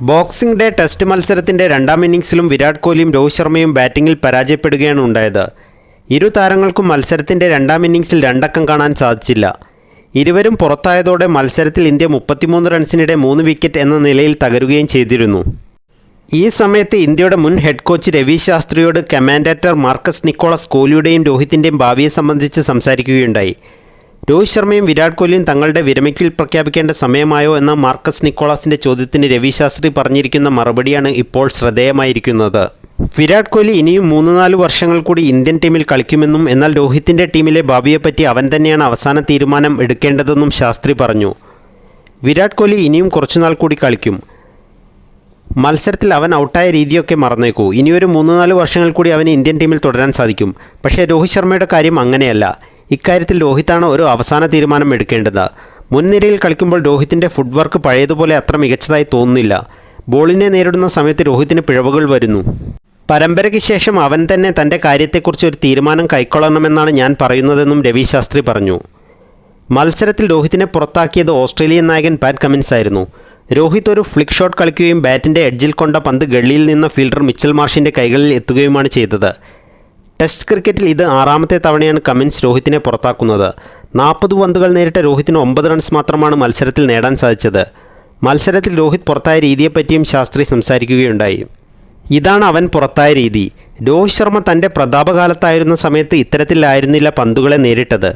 Boxing day test മത്സരത്തിന്റെ രണ്ടാം ഇന്നിംഗ്സിലും വിരാട് കോഹ്ലിയും രോഹിത് ശർമ്മയും ബാറ്റിംഗിൽ പരാജയപ്പെടുകയാണ് ഉണ്ടായത്. ഇരു താരങ്ങൾക്കും മത്സരത്തിന്റെ രണ്ടാം ഇന്നിംഗ്സിൽ രണ്ടക്കം കാണാൻ സാധിച്ചില്ല. ഇരുവരും പുറത്തായതോടെ മത്സരത്തിൽ ഇന്ത്യ മുപ്പത്തിമൂന്ന് റൺസിനിടെ മൂന്ന് വിക്കറ്റ് എന്ന നിലയിൽ തകരുകയും ചെയ്തിരുന്നു. ഈ സമയത്ത് ഇന്ത്യയുടെ മുൻ ഹെഡ് കോച്ച് രവി ശാസ്ത്രിയോട് കമാൻഡേറ്റർ മാർക്കസ് നിക്കോളസ് കോഹ്ലിയുടെയും രോഹിത്തിന്റെയും ഭാവിയെ സംബന്ധിച്ച് സംസാരിക്കുകയുണ്ടായി. രോഹിത് ശർമ്മയും വിരാട് കോഹ്ലിയും തങ്ങളുടെ വിരമിക്കൽ പ്രഖ്യാപിക്കേണ്ട സമയമായോ എന്ന മാർക്കസ് നിക്കോളാസിന്റെ ചോദ്യത്തിന് രവിശാസ്ത്രി പറഞ്ഞിരിക്കുന്ന മറുപടിയാണ് ഇപ്പോൾ ശ്രദ്ധേയമായിരിക്കുന്നത്. വിരാട് കോഹ്ലി ഇനിയും മൂന്ന് നാല് വർഷങ്ങൾ കൂടി ഇന്ത്യൻ ടീമിൽ കളിക്കുമെന്നും എന്നാൽ രോഹിത്തിന്റെ ടീമിലെ ഭാവിയെപ്പറ്റി അവൻ തന്നെയാണ് അവസാന തീരുമാനം എടുക്കേണ്ടതെന്നും ശാസ്ത്രി പറഞ്ഞു. വിരാട് കോഹ്ലി ഇനിയും കുറച്ചുനാൾ കൂടി കളിക്കും. മത്സരത്തിൽ അവൻ ഔട്ടായ രീതിയൊക്കെ മറന്നേക്കൂ. ഇനിയൊരു മൂന്ന് നാല് വർഷങ്ങൾ കൂടി അവന് ഇന്ത്യൻ ടീമിൽ തുടരാൻ സാധിക്കും. പക്ഷേ രോഹിത് ശർമ്മയുടെ കാര്യം അങ്ങനെയല്ല. ഇക്കാര്യത്തിൽ രോഹിത്താണ് ഒരു അവസാന തീരുമാനം എടുക്കേണ്ടത്. മുൻനിരയിൽ കളിക്കുമ്പോൾ രോഹിത്തിന്റെ ഫുഡ് വർക്ക് പഴയതുപോലെ അത്ര മികച്ചതായി തോന്നുന്നില്ല. ബോളിനെ നേരിടുന്ന സമയത്ത് രോഹിത്തിന് പിഴവുകൾ വരുന്നു. പരമ്പരയ്ക്ക് ശേഷം അവൻ തന്നെ തന്റെ കാര്യത്തെക്കുറിച്ച് ഒരു തീരുമാനം കൈക്കൊള്ളണമെന്നാണ് ഞാൻ പറയുന്നതെന്നും രവി ശാസ്ത്രി പറഞ്ഞു. മത്സരത്തിൽ രോഹിത്തിനെ പുറത്താക്കിയത് ഓസ്ട്രേലിയൻ നായകൻ പാറ്റ് കമിൻസ് ആയിരുന്നു. രോഹിത് ഒരു ഫ്ലിക് ഷോട്ട് കളിക്കുകയും ബാറ്റിന്റെ എഡ്ജിൽ കൊണ്ട പന്ത് ഗള്ളിയിൽ നിന്ന ഫീൽഡർ മിച്ചൽ മാർഷിന്റെ കൈകളിൽ എത്തുകയുമാണ് ചെയ്തത്. ടെസ്റ്റ് ക്രിക്കറ്റിൽ ഇത് ആറാമത്തെ തവണയാണ് കമിൻസ് രോഹിത്തിനെ പുറത്താക്കുന്നത്. നാൽപ്പത് പന്തുകൾ നേരിട്ട രോഹിത്തിന് ഒമ്പത് റൺസ് മാത്രമാണ് മത്സരത്തിൽ നേടാൻ സാധിച്ചത്. മത്സരത്തിൽ രോഹിത് പുറത്തായ രീതിയെപ്പറ്റിയും ശാസ്ത്രി സംസാരിക്കുകയുണ്ടായി. ഇതാണ് അവൻ പുറത്തായ രീതി. രോഹിത് ശർമ്മ തന്റെ പ്രതാപകാലത്തായിരുന്ന സമയത്ത് ഇത്തരത്തിലായിരുന്നില്ല പന്തുകളെ നേരിട്ടത്.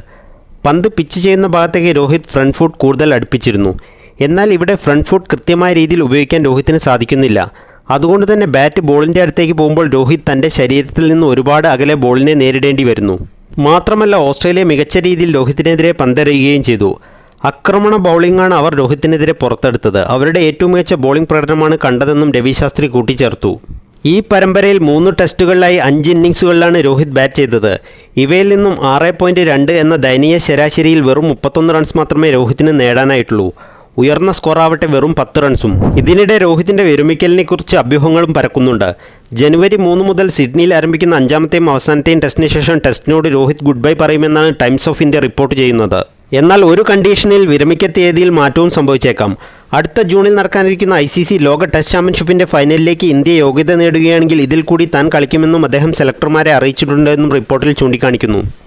പന്ത് പിച്ച് ചെയ്യുന്ന ഭാഗത്തേക്ക് രോഹിത് ഫ്രണ്ട് ഫുട്ട് കൂടുതൽ അടുപ്പിച്ചിരുന്നു. എന്നാൽ ഇവിടെ ഫ്രണ്ട് ഫുട്ട് കൃത്യമായ രീതിയിൽ ഉപയോഗിക്കാൻ രോഹിത്തിന് സാധിക്കുന്നില്ല. അതുകൊണ്ട് തന്നെ ബാറ്റ് ബോളിന്റെ അടുത്തേക്ക് പോകുമ്പോൾ രോഹിത് തന്റെ ശരീരത്തിൽ നിന്ന് ഒരുപാട് അകലെ ബോളിനെ നേരിടേണ്ടി വരുന്നു. മാത്രമല്ല ഓസ്ട്രേലിയ മികച്ച രീതിയിൽ രോഹിത്തിനെതിരെ പന്തെറിയുകയും ചെയ്തു. ആക്രമണ ബൗളിംഗാണ് അവർ രോഹിത്തിനെതിരെ പുറത്തെടുത്തത്. അവരുടെ ഏറ്റവും മികച്ച ബോളിംഗ് പ്രകടനമാണ് കണ്ടതെന്നും രവി ശാസ്ത്രി കൂട്ടിച്ചേർത്തു. ഈ പരമ്പരയിൽ മൂന്ന് ടെസ്റ്റുകളിലായി അഞ്ച് ഇന്നിങ്സുകളിലാണ് രോഹിത് ബാറ്റ് ചെയ്തത്. ഇവയിൽ നിന്നും ആറ് പോയിന്റ് രണ്ട് എന്ന ദയനീയ ശരാശരിയിൽ വെറും മുപ്പത്തൊന്ന് റൺസ് മാത്രമേ രോഹിത്തിന് നേടാനായിട്ടുള്ളൂ. ഉയർന്ന സ്കോറാവട്ടെ വെറും പത്ത് റൺസും. ഇതിനിടെ രോഹിതിന്റെ വിരമിക്കലിനെ കുറിച്ച് അഭ്യൂഹങ്ങളും പരക്കുന്നുണ്ട്. ജനുവരി മൂന്ന് മുതൽ സിഡ്നിയിൽ ആരംഭിക്കുന്ന അഞ്ചാമത്തെയും അവസാനത്തെയും ടെസ്റ്റിന് ശേഷം ടെസ്റ്റിനോട് രോഹിത് ഗുഡ് ബൈ പറയുമെന്നാണ് ടൈംസ് ഓഫ് ഇന്ത്യ റിപ്പോർട്ട് ചെയ്യുന്നത്. എന്നാൽ ഒരു കണ്ടീഷനിൽ വിരമിക്ക തീയതിയിൽ മാറ്റവും സംഭവിച്ചേക്കാം. അടുത്ത ജൂണിൽ നടക്കാനിരിക്കുന്ന ഐ സി സി ലോക ടെസ്റ്റ് ചാമ്പ്യൻഷിപ്പിന്റെ ഫൈനലിലേക്ക് ഇന്ത്യ യോഗ്യത നേടുകയാണെങ്കിൽ ഇതിൽ കൂടി താൻ കളിക്കുമെന്നും അദ്ദേഹം സെലക്ടർമാരെ അറിയിച്ചിട്ടുണ്ടെന്നും റിപ്പോർട്ടിൽ ചൂണ്ടിക്കാണിക്കുന്നു.